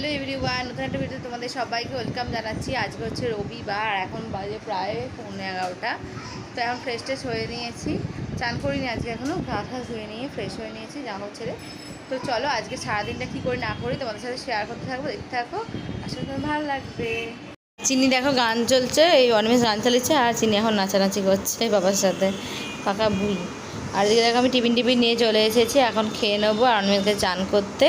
Hello everyone, নতুন একটা video তোমাদের সবাইকে ওয়েলকাম জানাচ্ছি। আজকে হচ্ছে রবিবার, এখন বাজে প্রায় পৌনে এগারোটা। তো এখন ফ্রেশ ট্রেশ হয়ে নিয়েছি। চান করিনি আজকে এখনও ঘা ধুয়ে নিয়ে ফ্রেশ হয়ে নিয়েছি জামা ছেড়ে। তো চলো আজকে সারাদিনটা কী করি না করি তোমাদের সাথে শেয়ার করতে থাকব, দেখতে থাকো। আশা করি ভালো লাগবে। চিনি দেখো গান চলছে, এই অনিমেষ গান চালিয়েছে আর চিনি এখন নাচানাচি করছে বাবার সাথে, পাকা বুই আর এদিকে দেখো আমি টিফিন টিফিন নিয়ে চলে এসেছি, এখন খেয়ে নেব আর অনিমেষকে চান করতে।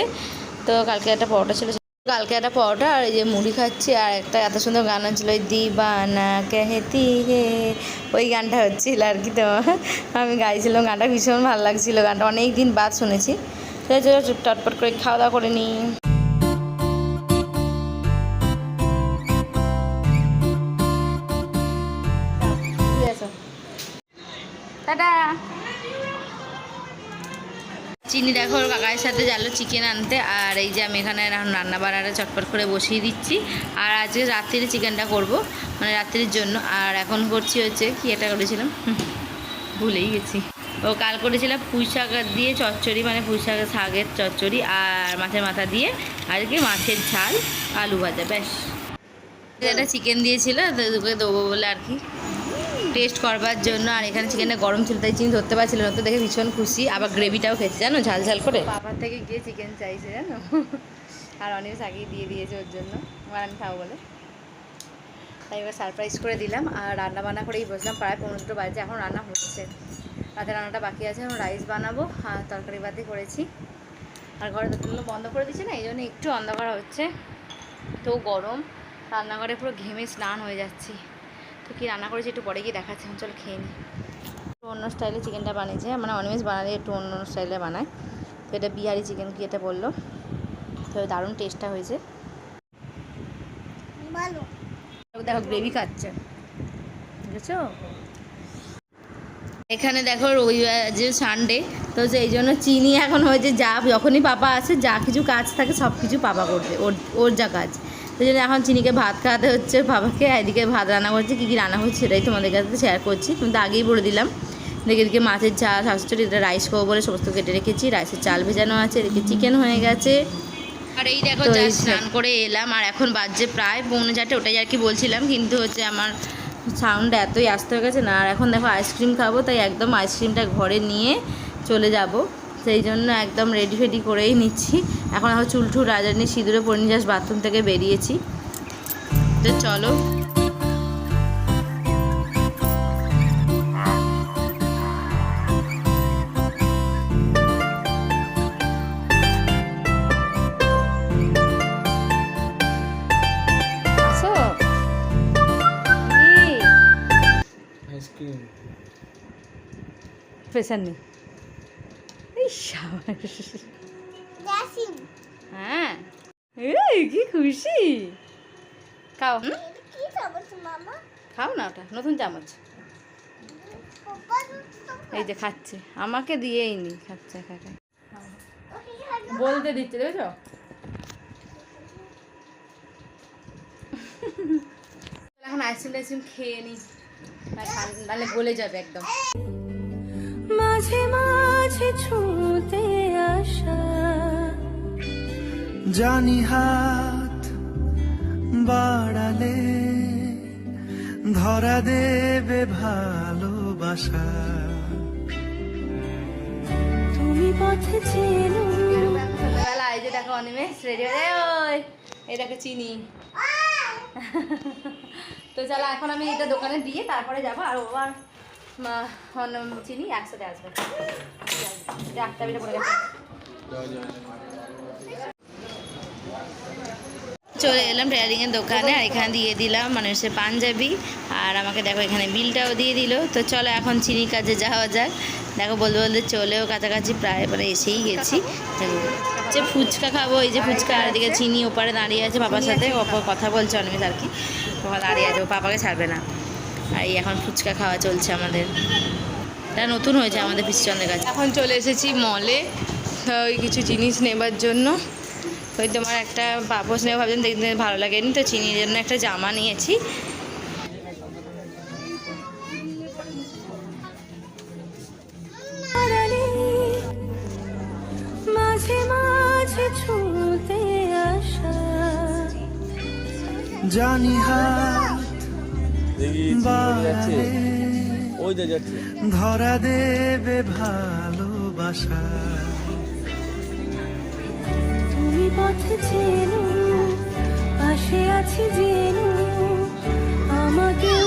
তো কালকে একটা পরোটা ছিল কালকে একটা পরোটা আর এই যে মুড়ি খাচ্ছি আর একটা এত সুন্দর গান হচ্ছিল, ওই দিবানা কেহেতি হে ওই গানটা হচ্ছিল আর কি তো। আমি গাইছিলাম, গানটা ভীষণ ভালো লাগছিল, গানটা অনেক দিন বাদ শুনেছি। চলো চটপট করে খাওয়া দাওয়া করে নিই। চিনি দেখো ওর কাকার সাথে গেলো চিকেন আনতে, আর এই যে আমি এখানে রান্না বান্নাটা চটপট করে বসিয়ে দিচ্ছি। আর আজকে রাত্রিরে চিকেনটা করব মানে রাত্রির জন্য। আর এখন করছি হচ্ছে কি এটা করেছিলাম? ভুলেই গেছি। ও কাল করেছিলাম পুঁই শাক দিয়ে চচ্চড়ি মানে পুঁই শাকের শাকের চচ্চড়ি, আর মাছের মাথা দিয়ে আজকে মাছের ঝাল, আলু ভাজা, ব্যাস। একটা চিকেন দিয়েছিল, তো তোকে দেবো বলে আর কি। টেস্ট করবার জন্য, আর এখানে চিকেনটা গরম ছিল, তাই চিনি ধরতে পারছিল না, তো দেখে ভীষণ খুশি। আবার গ্রেভিটাও খেতে জানো? ঝাল ঝাল করে। বাবার থেকে গিয়ে চিকেন চাইছে, জানো? আর অনেক আগেই দিয়ে দিয়েছে ওর জন্য। আমার আমি খাব বলে। তাই এবার সারপ্রাইজ করে দিলাম, আর রান্না বান্না করেই বসলাম। প্রায় পনেরো বাজে, এখন রান্না হচ্ছে। রাতে রান্নাটা বাকি আছে, এখন রাইস বানাবো, আর তরকারি বাতি করেছি। আর ঘরে দোকানগুলো বন্ধ করে দিচ্ছে না, এই জন্য একটু অন্ধকার হচ্ছে। তো গরম, রান্নাঘরে পুরো ঘেমে স্নান হয়ে যাচ্ছি। তো কী রান্না করেছি, একটু পরে গিয়ে দেখাচ্ছি চল খেয়ে নিই। অন্য স্টাইলে চিকেনটা বানিয়েছে মানে অনিমেষ বানালে একটু অন্য স্টাইলে বানায়। তো এটা বিহারি চিকেন কি এটা বলল? তো দারুণ টেস্টটা হয়েছে। দেখো গ্রেভি খাচ্ছে। বুঝেছ এখানে দেখো রবিবার যে সানডে তো সেই জন্য চিনি এখন হয়েছে, যা যখনই পাপা আসে, যা কিছু কাজ থাকে সব কিছু পাপা করবে। ওর ওর যা কাজ। সেই জন্য এখন চিনিকে ভাত খাওয়াতে হচ্ছে বাবাকে এদিকে ভাত রান্না করছে কী কী রান্না হচ্ছে সেটাই তোমাদের কাছে শেয়ার করছি। তুমি তো আগেই বলে দিলাম। দেখে এদিকে মাছের ঝাল শাকচুরি এটা রাইস খাব বলে সমস্ত কেটে রেখেছি। রাইসের চাল ভেজানো আছে এদিকে চিকেন হয়ে গেছে। আর এই দেখো স্নান করে এলাম আর এখন বাজছে প্রায় পৌনে চারটে ওটাই আর কি বলছিলাম কিন্তু হচ্ছে আমার সাউন্ড এতই আসতে হয়ে গেছে না। আর এখন দেখো আইসক্রিম খাব তাই একদম আইসক্রিমটা ঘরে নিয়ে চলে যাব। সেই জন্য একদম রেডি ফেডি করেই নিচ্ছি। এখন এখন চুলঠু রাজানি সিঁদুরে পরে নিয়ে বাথরুম থেকে বেরিয়েছি। তো চলো। প্রেশার নেই। হ্যাঁ। এই কি খুশি। খাও। খাও না ওটা নতুন চামচ। এই যে খাচ্ছে আমাকে দিয়েই নি খাচ্ছে খাবে বলতে দিচ্ছে দেখেছ? এখন আইসক্রিম টাইসক্রিম খেয়ে নি তাহলে গলে যাবে একদম। মাঝে মাঝে ছুঁতে জানি হাত বাড়ালে ধরা দেবে ভালোবাসা। তুমি পথে চেনো। সন্ধ্যাবেলা এই যে দেখো অনিমেষ রেডি হয়ে? ওই এই দেখো চিনি। তো চলো এখন আমি এটা দোকানে দিয়ে তারপরে যাব আর ও আর মা, চিনি একসাথে আসবে। ডাক্তার বিটা পড়ে গেছে চলে এলাম টেলারিংয়ের দোকানে আর এখানে দিয়ে দিলাম মানুষের পাঞ্জাবি। আর আমাকে দেখো এখানে বিলটাও দিয়ে দিল। তো চলো এখন চিনির কাছে যাওয়া যাক। দেখো বলতে বলতে চলেও কাছাকাছি প্রায় মানে এসেই গেছি। যে ফুচকা খাব, এই যে ফুচকা, আর এদিকে চিনি ওপারে দাঁড়িয়ে আছে বাবার সাথে। কথা বলছে অনিমিত আর কি। দাঁড়িয়ে আছে, ও পাপাকে ছাড়বে না। আর এই এখন ফুচকা খাওয়া চলছে আমাদের। এটা নতুন হয়েছে আমাদের পিসচন্দের কাছে। এখন চলে এসেছি মলে ওই কিছু জিনিস নেবার জন্য। ওই তোমার একটা পাপোস নিয়ে ভাবছিলাম দেখতে ভালো লাগেনি তো চিনির জন্য একটা জামা নিয়েছি। ওই ধরা দেবে ভালোবাসা। পথে চেনো পাশে আছি জেনো আমাকেও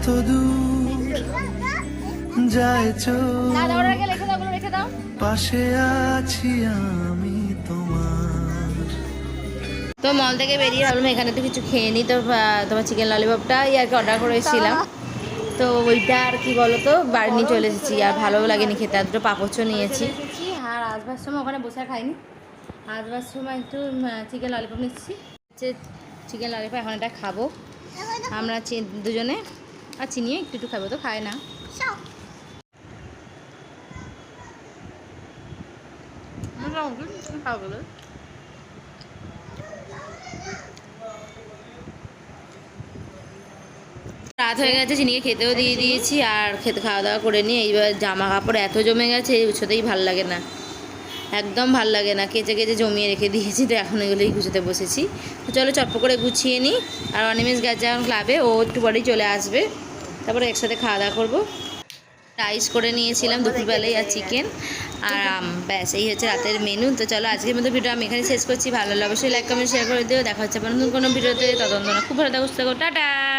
যত দূর যায় দাও রেখে দাও। পাশে আছি আমি তোমার। তো মল থেকে বেরিয়ে ভাবলাম এখানে তো কিছু খেয়ে নিই তো তোমার চিকেন ললিপপটাই আর কি অর্ডার করে এসেছিলাম। তো ওইটা আর কি বলো তো বাড়ি নিয়ে চলে এসেছি আর ভালোও লাগেনি খেতে আর দুটো পাপড়ও নিয়েছি। আর আসবার সময় ওখানে বসে খাইনি। আসবার সময় একটু চিকেন ললিপপ নিচ্ছি। চিকেন ললিপপ এখন এটা খাব। আমরা দুজনে। আর চিনিও একটু একটু খাব তো খায় না। রাত হয়ে গেছে চিনিকে খেতেও দিয়ে দিয়েছি আর খেতে খাওয়া দাওয়া করে নিয়ে এইবার জামা কাপড় এত জমে গেছে এই গুছোতেই ভালো লাগে না। একদম ভালো লাগে না কেচে কেচে জমিয়ে রেখে দিয়েছি তো এখন এগুলোই গুছোতে বসেছি। তো চলো চট্প করে গুছিয়ে নিই আর অনিমেষ গেছে এখন ক্লাবে ও একটু পরেই চলে আসবে। তারপরে একসাথে খাওয়া দাওয়া করব। রাইস করে নিয়েছিলাম দুপুরবেলায় আর চিকেন আর আম, ব্যাস এই হচ্ছে রাতের মেনু তো চলো আজকের মতো ভিডিও আমি এখানে শেষ করছি। ভালো লাগলে অবশ্যই লাইক কমেন্ট শেয়ার করে দিও। দেখা হচ্ছে নতুন কোনো ভিডিওতে তদন্ত খুব ভালো থাকো। টাটা!